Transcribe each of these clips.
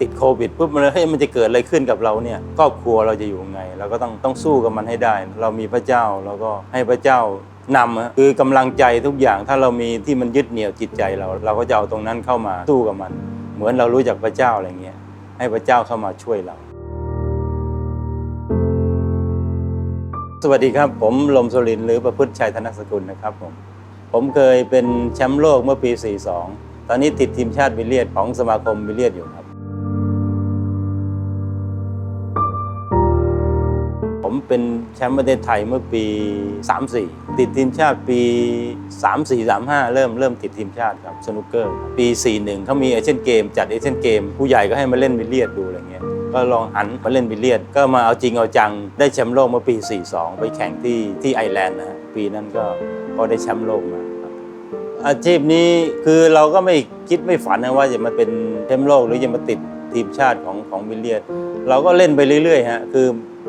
ติดโควิดปุ๊บมันเฮ้ยมันจะเกิดอะไรขึ้นกับเราเนี่ยครอบครัวเราจะอยู่ยังไง เราก็ต้องต้องสู้กับมันให้ได้ เรามีพระเจ้าเราก็ให้พระเจ้านำอะคือกำลังใจทุกอย่างถ้าเรามีที่มันยึดเหนี่ยวจิตใจเรา เราก็จะเอาตรงนั้นเข้ามาสู้กับมัน เหมือนเรารู้จักพระเจ้าอะไรเงี้ยให้พระเจ้าเข้ามาช่วยเรา สวัสดีครับ ผมลมสลินหรือประพฤติชัยธนสกุลนะครับผมผมเคยเป็นแชมป์โลกเมื่อปี 42 ตอนนี้ติดทีมชาติบิลเลียดของสมาคมบิลเลียดอยู่ครับ เป็นแชมป์ประเทศไทยเมื่อปี 34 ติดทีมชาติปี 34 35 เริ่มเริ่มติดทีมชาติครับสนุกเกอร์ ปี 41เขามีเอเชียนเกมจัดเอเชียนเกมผู้ใหญ่ก็ให้มาเล่นบิลเลียดดูอะไรเงี้ยก็ลองหันมาเล่นบิลเลียดก็มาเอาจริงเอาจังได้แชมป์โลกเมื่อปี 42 ไปแข่งที่ที่ไอร์แลนด์นะฮะปีนั้นก็ก็ได้แชมป์โลกมาอาชีพนี้คือเราก็ไม่คิดไม่ฝันนะว่าจะมาเป็นแชมป์โลกหรือจะมาติดทีมชาติของของบิลเลียด เราก็เล่นไปเรื่อยๆฮะคือ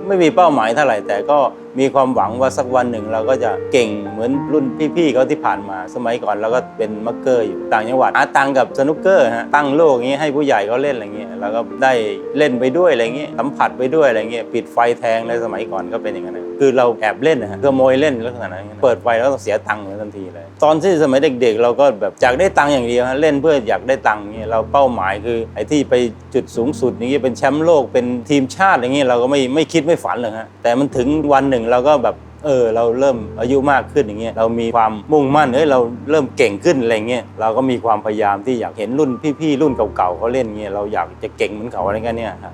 ไม่มีเป้าหมายเท่าไหร่แต่ก็ มีความหวังว่าสักวันหนึ่งเราก็จะเก่งเหมือนรุ่นพี่ๆเขาที่ผ่านมา สมัยก่อนเราก็เป็นมักเกอร์อยู่ต่างจังหวัดหาตังกับสนุกเกอร์ฮะตั้งโลกอย่างงี้ให้ผู้ใหญ่เขาเล่นอะไรเงี้ยเราก็ได้เล่นไปด้วยอะไรเงี้ยสัมผัสไปด้วยอะไรเงี้ยปิดไฟแทงในสมัยก่อนก็เป็นอย่างนั้นคือเราแอบเล่นนะฮะขโมยเล่นลักษณะนั้นเปิดไฟแล้วต้องเสียตังค์เลยทันทีเลยตอนที่สมัยเด็ก ๆ เราก็แบบอยากได้ตังค์อย่างเดียวฮะเล่นเพื่ออยากได้ตังค์เงี้ยเราเป้าหมายคือไอ้ที่ไปจุดสูงสุดอย่างเงี้ยเป็นแชมป์โลกเป็นทีมชาติอย่างเงี้ยเราก็ไม่ไม่คิดไม่ฝันเลยฮะแต่มันถึงวันหนึ่งเราก็แบบเออเราเริ่มอายุมากขึ้นอย่างเงี้ยเรามีความมุ่งมั่นเอ้ยเราเริ่มเก่งขึ้นอะไรเงี้ยเราก็มีความพยายามที่อยากเห็นรุ่นพี่ๆรุ่นเก่าๆเขาเล่นเงี้ยเราอยากจะเก่งเหมือนเขาอะไรเงี้ยเนี่ยครับ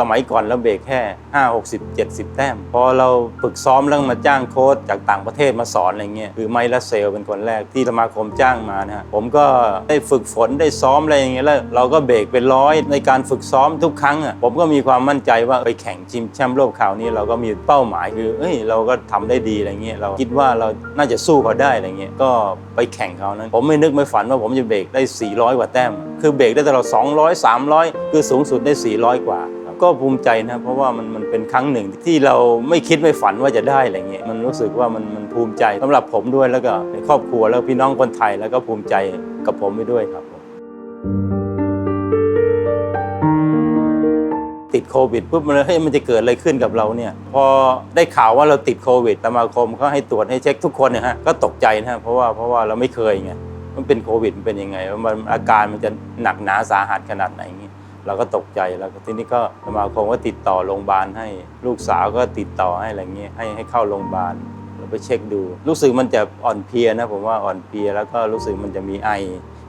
สมัยก่อนเราเบรกแค่ 5 60 70 แต้ม พอเราฝึกซ้อมแล้วมาจ้างโค้ชจากต่างประเทศมาสอนอะไรเงี้ยคือไมค์ละเซลเป็นคนแรกที่สมาคมจ้างมานะฮะผมก็ได้ฝึกฝนได้ซ้อมอะไรอย่างเงี้ยแล้วเราก็เบรกเป็นร้อยในการฝึกซ้อมทุกครั้งอะผมก็มีความมั่นใจว่าไปแข่งชิงแชมป์โลกคราวนี้เราก็มีเป้าหมายคือเอ้ยเราก็ทำได้ดีอะไรเงี้ยเราคิดว่าเราน่าจะสู้เขาได้อะไรเงี้ยก็ไปแข่งเขานั้นผมไม่นึกไม่ฝันว่าผมจะเบรกได้ 400 กว่าแต้ม คือเบรกได้ตลอด200 300 คือสูงสุดได้ 400 กว่า ก็ภูมิใจนะเพราะว่ามันมันเป็นครั้งหนึ่งที่เราไม่คิดไม่ฝันว่าจะได้อะไรเงี้ยมันรู้สึกว่ามันมันภูมิใจสำหรับผมด้วยแล้วก็ในครอบครัวแล้วพี่น้องคนไทยแล้วก็ภูมิใจกับผมไปด้วยครับติดโควิดปุ๊บมันเฮ้ยมันจะเกิดอะไรขึ้นกับเราเนี่ยพอได้ข่าวว่าเราติดโควิดสมาคมเขาให้ตรวจให้เช็คทุกคนเนี่ยฮะก็ตกใจนะฮะเพราะว่าเพราะว่าเราไม่เคยไงมันเป็นโควิดมันเป็นยังไงมันอาการมันจะหนักหนาสาหัสขนาดไหนอย่างงี้ เราก็ตกใจแล้วก็ทีนี้ก็สมาคมก็ติดต่อโรงพยาบาลให้ลูกสาวก็ติดต่อให้อะไรเงี้ยให้ให้เข้าโรงพยาบาลเราไปเช็คดูรู้สึกมันจะอ่อนเพลียนะผมว่าอ่อนเพลียแล้วก็รู้สึกมันจะมีไอ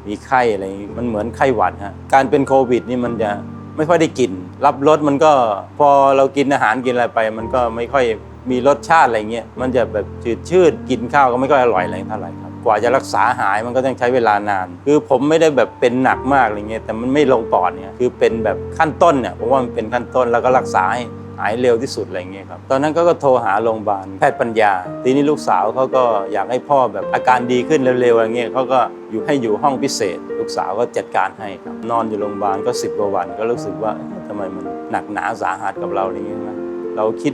มีไข้อะไรอย่างงี้มันเหมือนไข้หวัดฮะการเป็นโควิดนี่มันจะไม่ค่อยได้กิน รับรสมันก็พอเรากินอาหารกินอะไรไป มันก็ไม่ค่อยมีรสชาติอะไรเงี้ยมันจะแบบจืดชืดกินข้าวก็ไม่ค่อยอร่อยอะไรเท่าไหร่ครับกว่าจะรักษาหายมันก็ต้องใช้เวลานาน คือผมไม่ได้แบบเป็นหนักมากอะไรเงี้ยแต่มันไม่ลงปอดเนี่ยคือเป็นแบบขั้นต้นเนี่ยผมว่ามันเป็นขั้นต้นแล้วก็รักษาให้หายเร็วที่สุดอะไรเงี้ยครับ ตอนนั้นก็ก็โทรหาโรงพยาบาลแพทย์ปัญญา ทีนี้ลูกสาวเขาก็อยากให้พ่อแบบอาการดีขึ้นเร็วๆอะไรเงี้ยเขาก็อยู่ให้อยู่ห้องพิเศษ ลูกสาวก็จัดการให้ครับ นอนอยู่โรงพยาบาลก็สิบกว่าวัน ก็รู้สึกว่าเอ๊ะทำไมมันหนักหนาสาหัสกับเราอะไรเงี้ยนะเราคิด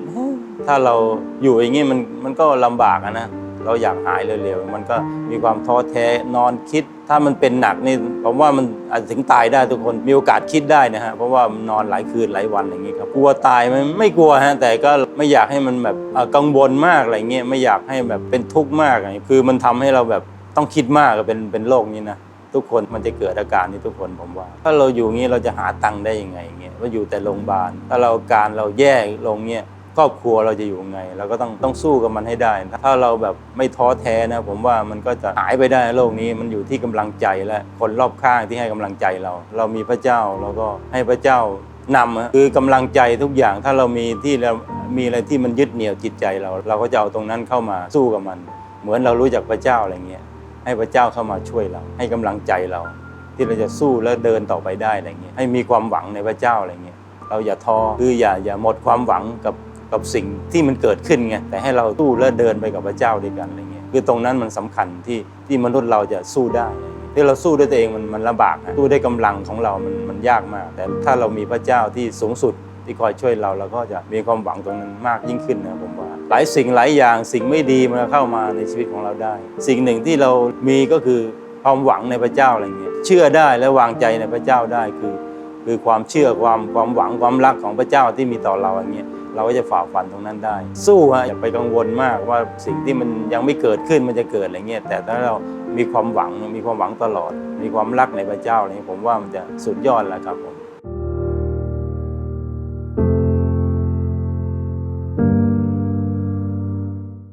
ถ้าเราอยู่อย่างงี้มันมันก็ลำบากนะ เราอยากหายเร็วๆมันก็มีความท้อแท้นอนคิด ถ้ามันเป็นหนักนี่ผมว่ามันอาจถึงตายได้ทุกคนมีโอกาสคิดได้นะฮะเพราะว่ามันนอนหลายคืนหลายวันอย่างนี้ครับกลัวตายไหมไม่กลัวฮะแต่ก็ไม่อยากให้มันแบบกังวลมากอะไรเงี้ยไม่อยากให้แบบเป็นทุกข์มากอะไรคือมันทำให้เราแบบต้องคิดมากเป็นเป็นโรคนี้นะทุกคนมันจะเกิดอาการนี้ทุกคนผมว่า ถ้าเราอยู่งี้เราจะหาตังค์ได้ยังไงเงี้ยว่าอยู่แต่โรงพยาบาลถ้าเราอาการเราแย่ลงเงี้ย ครอบครัวเราจะอยู่ยังไง เราก็ต้องต้องสู้กับมันให้ได้ ถ้าเราแบบไม่ท้อแท้นะ ผมว่ามันก็จะหายไปได้โลกนี้มันอยู่ที่กำลังใจและคนรอบข้างที่ให้กำลังใจเรา เรามีพระเจ้าเราก็ให้พระเจ้านำคือกำลังใจทุกอย่างถ้าเรามีที่เรามีอะไรที่มันยึดเหนี่ยวจิตใจเรา เราก็จะเอาตรงนั้นเข้ามาสู้กับมัน เหมือนเรารู้จักพระเจ้าอะไรเงี้ยให้พระเจ้าเข้ามาช่วยเรา ให้กำลังใจเรา ที่เราจะสู้และเดินต่อไปได้อะไรเงี้ยให้มีความหวังในพระเจ้าอะไรเงี้ยเราอย่าท้อคืออย่าอย่าหมดความหวังกับ กับสิ่งที่มันเกิดขึ้นไงแต่ให้เราสู้และเดินไปกับพระเจ้าด้วยกันอะไรเงี้ยคือตรงนั้นมันสำคัญที่ที่มนุษย์เราจะสู้ได้ที่เราสู้ด้วยตัวเองมันมันลำบากนะสู้ด้วยกำลังของเรา มันมันยากมาก แต่ถ้าเรามีพระเจ้าที่สูงสุดที่คอยช่วยเราเราก็จะมีความหวังตรงนั้นมากยิ่งขึ้นนะผมว่า หลายสิ่งหลายอย่างสิ่งไม่ดีมันเข้ามาในชีวิตของเราได้ สิ่งหนึ่งที่เรามีก็คือความหวังในพระเจ้าอะไรเงี้ยเชื่อได้และวางใจในพระเจ้าได้คือ คือความเชื่อความความหวังความรักของพระเจ้าที่มีต่อเราอย่างเงี้ยเราก็จะฝ่าฟันตรงนั้นได้ สู้ฮะอย่าไปกังวลมากว่าสิ่งที่มันยังไม่เกิดขึ้นมันจะเกิดอะไรเงี้ยแต่ถ้าเรามีความหวังมีความหวังตลอด มีความรักในพระเจ้าอะไรเงี้ยผมว่ามันจะสุดยอดแหละครับผม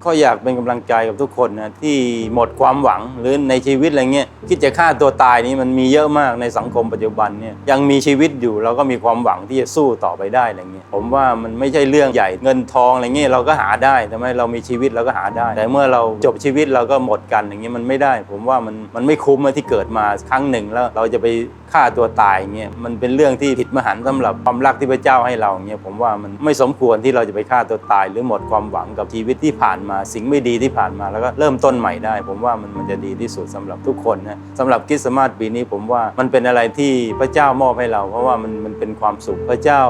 ก็อยากเป็นกำลังใจกับทุกคนนะที่หมดความหวังหรือในชีวิตอะไรเงี้ยคิดจะฆ่าตัวตายนี้มันมีเยอะมากในสังคมปัจจุบันเนี่ยยังมีชีวิตอยู่เราก็มีความหวังที่จะสู้ต่อไปได้อะไรเงี้ยผมว่ามันไม่ใช่เรื่องใหญ่เงินทองอะไรเงี้ยเราก็หาได้ทำไมเรามีชีวิตเราก็หาได้ แต่เมื่อเราจบชีวิตเราก็หมดกันอย่างเงี้ยมันไม่ได้ ผมว่ามันมันไม่คุ้มที่เกิดมาครั้งหนึ่งแล้วเราจะไป ฆ่าตัวตายเงี้ยมันเป็นเรื่องที่ผิดมหันต์สำหรับความรักที่พระเจ้าให้เราเงี้ยผมว่ามันไม่สมควรที่เราจะไปฆ่าตัวตาย หรือหมดความหวังกับชีวิตที่ผ่านมา สิ่งไม่ดีที่ผ่านมาแล้วก็เริ่มต้นใหม่ได้ ผมว่ามันมันจะดีที่สุดสำหรับทุกคนนะสำหรับคริสต์มาสปีนี้ผมว่ามันเป็นอะไรที่พระเจ้ามอบให้เรา เพราะว่ามันมันเป็นความสุขพระเจ้า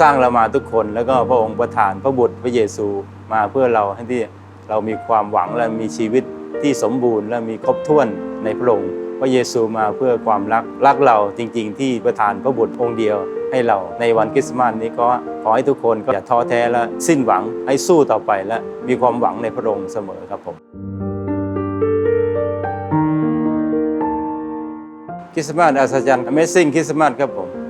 สร้างเรามาทุกคน แล้วก็พระองค์ประทานพระบุตรพระเยซูมาเพื่อเราให้ที่เรามีความหวังและมีชีวิตที่สมบูรณ์และมีครบถ้วนในพระองค์ ระเยซูมาเพื่อความรักรักเราจริง ๆ ที่ประทานพระบุตรองค์เดียวให้เราในวันคริสต์มาสนี้ก็ขอให้ทุกคนก็อย่าท้อแท้และสิ้นหวังให้สู้ต่อไปและมีความหวังในพระองค์เสมอครับผมคริสต์มาสอัศจรรย์ Amazing คริสต์มาสครับผม